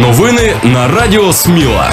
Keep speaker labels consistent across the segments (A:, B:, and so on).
A: Новини на Радіо Сміла.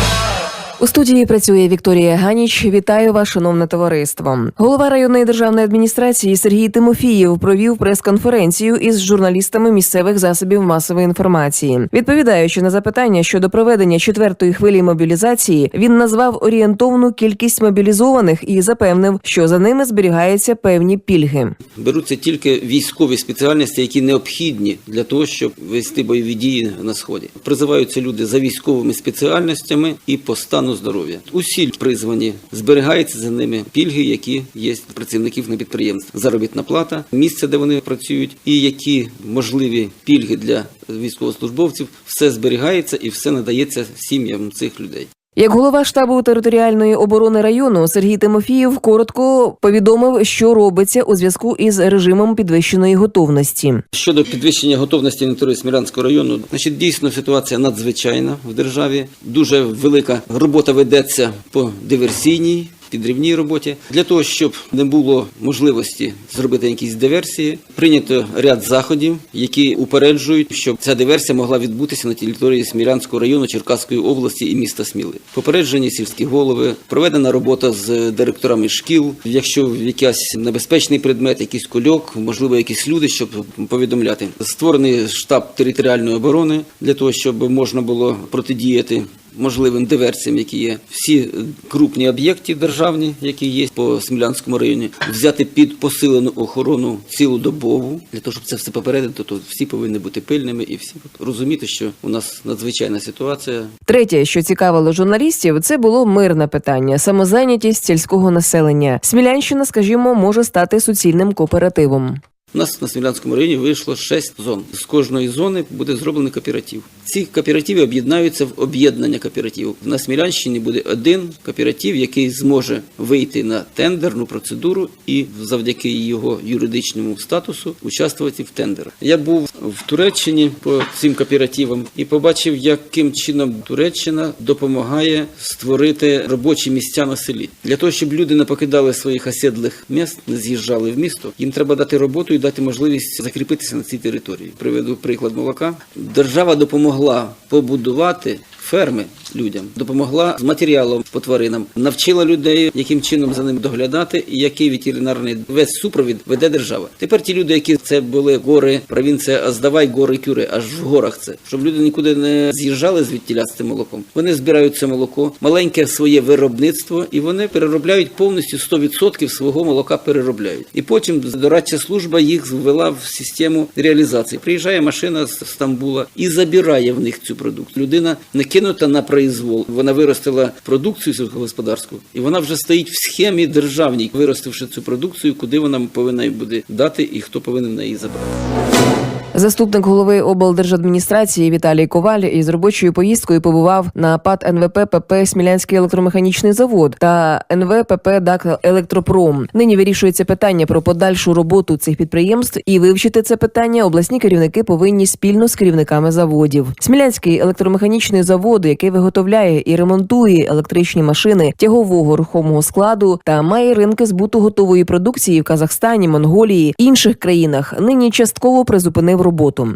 B: У студії працює Вікторія Ганіч. Вітаю вас, шановне товариство. Голова районної державної адміністрації Сергій Тимофієв провів прес-конференцію із журналістами місцевих засобів масової інформації. Відповідаючи на запитання щодо проведення четвертої хвилі мобілізації, він назвав орієнтовну кількість мобілізованих і запевнив, що за ними зберігаються певні пільги.
C: Беруться тільки військові спеціальності, які необхідні для того, щоб вести бойові дії на сході. Призиваються люди за військовими спеціальностями і по стану здоров'я. Усі призвані зберігаються за ними пільги, які є працівників на підприємстві. Заробітна плата, місце, де вони працюють, і які можливі пільги для військовослужбовців, все зберігається і все надається сім'ям цих людей.
B: Як голова штабу територіальної оборони району Сергій Тимофієв коротко повідомив, що робиться у зв'язку із режимом підвищеної готовності.
C: Щодо підвищення готовності на території Смілянського району, значить дійсно ситуація надзвичайна в державі. Дуже велика робота ведеться по диверсійній. Підрівній роботі для того, щоб не було можливості зробити якісь диверсії, прийнято ряд заходів, які упереджують, щоб ця диверсія могла відбутися на території Смілянського району Черкаської області і міста Сміли. Попереджені сільські голови, проведена робота з директорами шкіл. Якщо якийсь небезпечний предмет, якийсь кульок, можливо, якісь люди, щоб повідомляти. Створений штаб територіальної оборони для того, щоб можна було протидіяти можливим диверсіям, які є. Всі крупні об'єкти державні, які є по Смілянському районі, взяти під посилену охорону цілодобову, для того, щоб це все попередити, то всі повинні бути пильними і всі розуміти, що у нас надзвичайна ситуація.
B: Третє, що цікавило журналістів, це було мирне питання самозайнятість сільського населення. Смілянщина, скажімо, може стати суцільним кооперативом.
C: У нас на Смілянському районі вийшло 6 зон. З кожної зони буде зроблений кооператив. Ці кооперативи об'єднаються в об'єднання кооперативів. На Смілянщині буде один кооператив, який зможе вийти на тендерну процедуру і завдяки його юридичному статусу участвувати в тендерах. Я був в Туреччині по цим кооперативам і побачив, яким чином Туреччина допомагає створити робочі місця на селі для того, щоб люди не покидали своїх осідлих міст, не з'їжджали в місто. Їм треба дати роботу і дати можливість закріпитися на цій території. Приведу приклад молока. Держава допомогла побудувати ферми людям, допомогла з матеріалом по тваринам, навчила людей, яким чином за ним доглядати, і який ветеринарний весь супровід веде держава. Тепер ті люди, які це були гори, провінція Аздавай, гори Кюри, аж в горах це, щоб люди нікуди не з'їжджали звідтіля з цим молоком. Вони збирають це молоко, маленьке своє виробництво, і вони переробляють повністю 100% свого молока переробляють. І потім дорадча служба їх ввела в систему реалізації. Приїжджає машина з Стамбула і забирає в них цю продукцію. Людина не кинута на произвол. Вона виростила продукцію сільськогосподарську, і вона вже стоїть в схемі державній, виростивши цю продукцію, куди вона повинна буде дати і хто повинен на її забрати.
B: Заступник голови облдержадміністрації Віталій Коваль із робочою поїздкою побував на ПАД НВП ПП Смілянський електромеханічний завод та НВ ПП ДАК Електропром. Нині вирішується питання про подальшу роботу цих підприємств і вивчити це питання обласні керівники повинні спільно з керівниками заводів. Смілянський електромеханічний завод, який виготовляє і ремонтує електричні машини тягового рухомого складу та має ринки збуту готової продукції в Казахстані, Монголії інших країнах, нині частково призупинив роботу.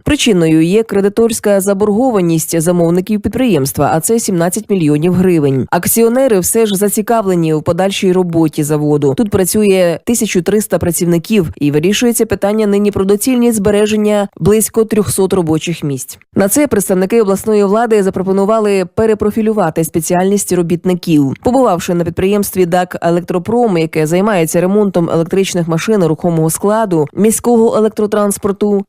B: Причиною є кредиторська заборгованість замовників підприємства, а це 17 мільйонів гривень. Акціонери все ж зацікавлені в подальшій роботі заводу. Тут працює 1300 працівників і вирішується питання нині про доцільність збереження близько 300 робочих місць. На це представники обласної влади запропонували перепрофілювати спеціальність робітників. Побувавши на підприємстві ДАК Електропром, яке займається ремонтом електричних машин рухомого складу, міського електротранспорту,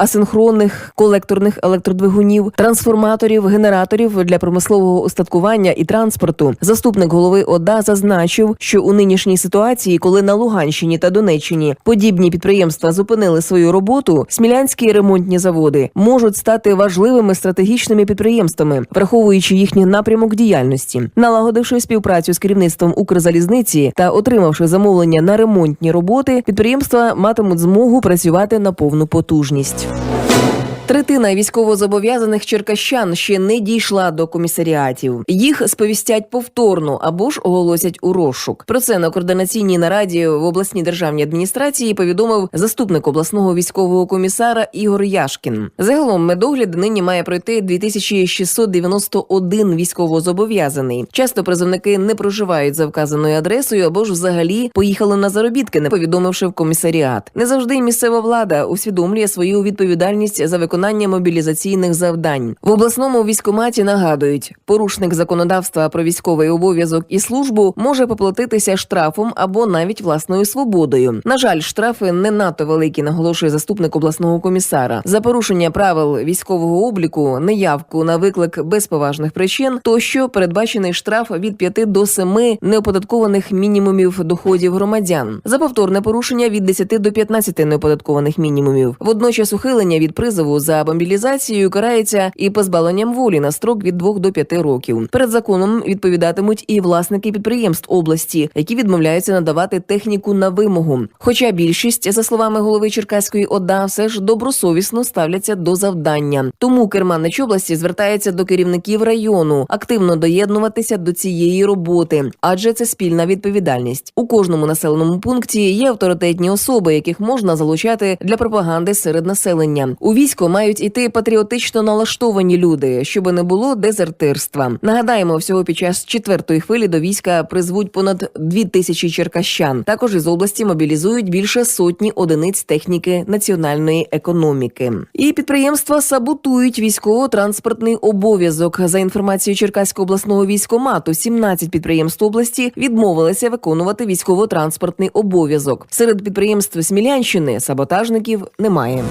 B: асинхронних колекторних електродвигунів, трансформаторів, генераторів для промислового устаткування і транспорту, заступник голови ОДА зазначив, що у нинішній ситуації, коли на Луганщині та Донеччині подібні підприємства зупинили свою роботу, смілянські ремонтні заводи можуть стати важливими стратегічними підприємствами, враховуючи їхній напрямок діяльності, налагодивши співпрацю з керівництвом Укрзалізниці та отримавши замовлення на ремонтні роботи, підприємства матимуть змогу працювати на повну потужність. Thank you. Третина військовозобов'язаних черкащан ще не дійшла до комісаріатів. Їх сповістять повторно або ж оголосять у розшук. Про це на координаційній нараді в обласній державній адміністрації повідомив заступник обласного військового комісара Ігор Яшкін. Загалом медогляд нині має пройти 2691 військовозобов'язаний. Часто призовники не проживають за вказаною адресою або ж взагалі поїхали на заробітки, не повідомивши в комісаріат. Не завжди місцева влада усвідомлює свою відповідальність за виконання мобілізаційних завдань. В обласному військкоматі нагадують, порушник законодавства про військовий обов'язок і службу може поплатитися штрафом або навіть власною свободою. На жаль, штрафи не надто великі, наголошує заступник обласного комісара. За порушення правил військового обліку, неявку на виклик без поважних причин, тощо передбачений штраф від 5 до 7 неоподаткованих мінімумів доходів громадян. За повторне порушення від 10 до 15 неоподаткованих мінімумів. Водночас ухилення від призову за мобілізацією карається і позбавленням волі на строк від 2 до 5 років. Перед законом відповідатимуть і власники підприємств області, які відмовляються надавати техніку на вимогу. Хоча більшість, за словами голови Черкаської ОДА, все ж добросовісно ставляться до завдання. Тому керманич області звертається до керівників району активно доєднуватися до цієї роботи, адже це спільна відповідальність. У кожному населеному пункті є авторитетні особи, яких можна залучати для пропаганди серед населення. У військо мають іти патріотично налаштовані люди, щоб не було дезертирства. Нагадаємо, всього під час четвертої хвилі до війська призвуть понад дві тисячі черкащан. Також із області мобілізують більше сотні одиниць техніки національної економіки. І підприємства саботують військово-транспортний обов'язок. За інформацією Черкаського обласного військомату, 17 підприємств області відмовилися виконувати військово-транспортний обов'язок. Серед підприємств Смілянщини саботажників немає.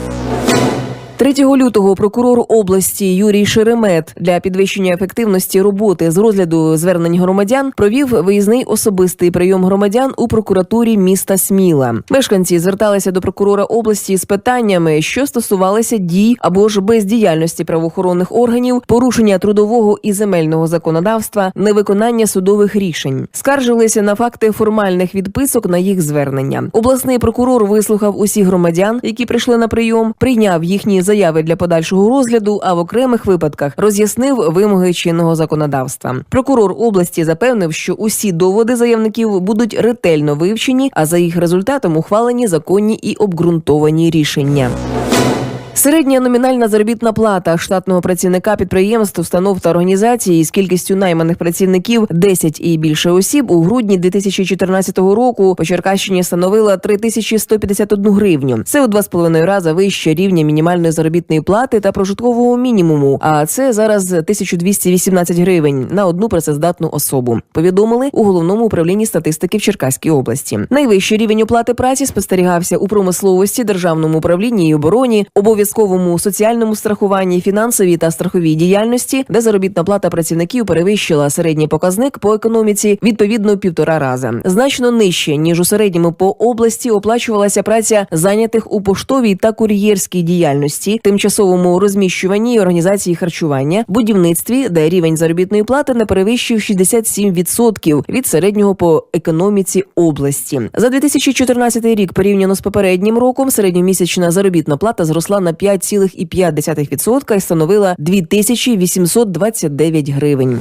B: 3 лютого прокурор області Юрій Шеремет для підвищення ефективності роботи з розгляду звернень громадян провів виїзний особистий прийом громадян у прокуратурі міста Сміла. Мешканці зверталися до прокурора області з питаннями, що стосувалися дій або ж бездіяльності правоохоронних органів, порушення трудового і земельного законодавства, невиконання судових рішень. Скаржилися на факти формальних відписок на їх звернення. Обласний прокурор вислухав усіх громадян, які прийшли на прийом, прийняв їхні заяви для подальшого розгляду, а в окремих випадках роз'яснив вимоги чинного законодавства. Прокурор області запевнив, що усі доводи заявників будуть ретельно вивчені, а за їх результатом ухвалені законні і обґрунтовані рішення. Середня номінальна заробітна плата штатного працівника підприємств, установ та організацій з кількістю найманих працівників 10 і більше осіб у грудні 2014 року по Черкащині становила 3151 гривню. Це у два з половиною рази вище рівня мінімальної заробітної плати та прожиткового мінімуму. А це зараз 1218 гривень на одну працездатну особу. Повідомили у головному управлінні статистики в Черкаській області. Найвищий рівень оплати праці спостерігався у промисловості, державному управлінні і обороні, обов'язковому соціальному страхуванні, фінансовій та страховій діяльності, де заробітна плата працівників перевищила середній показник по економіці відповідно півтора рази. Значно нижче ніж у середньому по області оплачувалася праця зайнятих у поштовій та кур'єрській діяльності, тимчасовому розміщуванні і організації харчування, будівництві, де рівень заробітної плати не перевищив 67% від середнього по економіці області. За 2014 рік порівняно з попереднім роком середньомісячна заробітна плата зросла на 5,5% і становила 2829 гривень.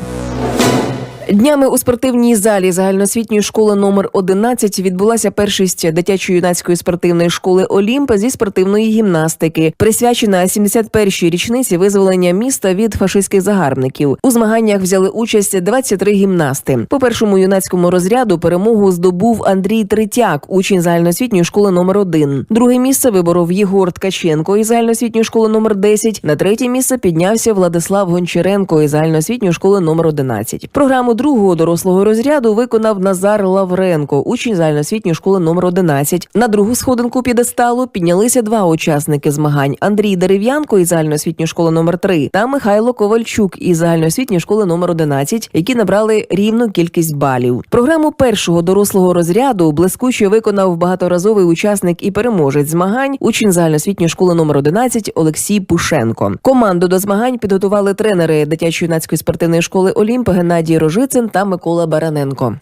B: Днями у спортивній залі загальноосвітньої школи номер 11 відбулася першість дитячо-юнацької спортивної школи Олімп зі спортивної гімнастики, присвячена 71-й річниці визволення міста від фашистських загарбників. У змаганнях взяли участь 23 гімнасти. По першому юнацькому розряду перемогу здобув Андрій Третяк, учень загальноосвітньої школи номер 1 Друге місце виборов Єгор Ткаченко із загальноосвітньої школи номер 10 На третє місце піднявся Владислав Гончаренко із загальноосвітньої школи номер 11 Програму другого дорослого розряду виконав Назар Лавренко, учень загальноосвітньої школи номер 11 На другу сходинку підесталу піднялися два учасники змагань: Андрій Дерев'янко із загальноосвітньої школи номер 3 та Михайло Ковальчук із загальноосвітньої школи номер 11 які набрали рівну кількість балів. Програму першого дорослого розряду блискуче виконав багаторазовий учасник і переможець змагань, учень загальноосвітньої школи номер 11 Олексій Пушенко. Команду до змагань підготували тренери дитячо-юнацької спортивної школи Олімп Геннадій Та Микола Бараненко.